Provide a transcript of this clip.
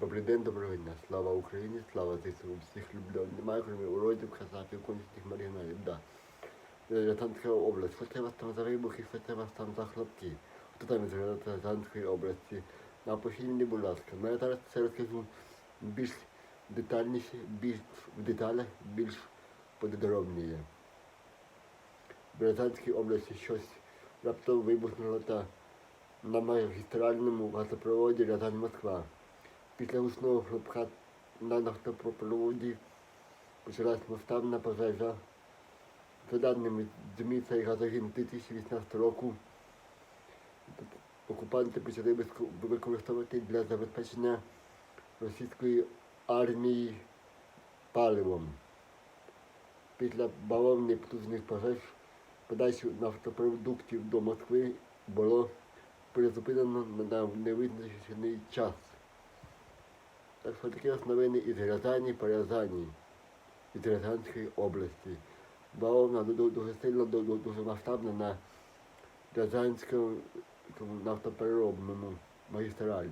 Добрий день, доброго дня. Слава Україні, слава ЗСУ. Всіх люблю. Немає крім уродів, казаків, кончених маргіналів. Да. Е, Рязанська область. Що це у вас там за вибухи, у вас там за хлопці? Хто там із Рязанської області? Напишіть мені, будь ласка. Ну, я зараз це розкажу більш детальніше, більш в деталях, більш подробніше. В Рязанській області щось раптово вибухнуло та на магістральному газопроводі Рязань-Москва. Після гучного хлопка на нафтопроводі почалась масштабна пожежа. За даними ЗМІ, цей газогін 2018 року окупанти почали використовувати для забезпечення російської армії паливом. Після бавовни потужних пожеж подачу нафтопродуктів до Москви було призупинено на невизначений час. Так що такі новини із Рязані Рязані, із Рязанської області. Бавовна ду- дуже сильно, ду- ду- дуже масштабна на Рязанському нафтопереробному магістралі.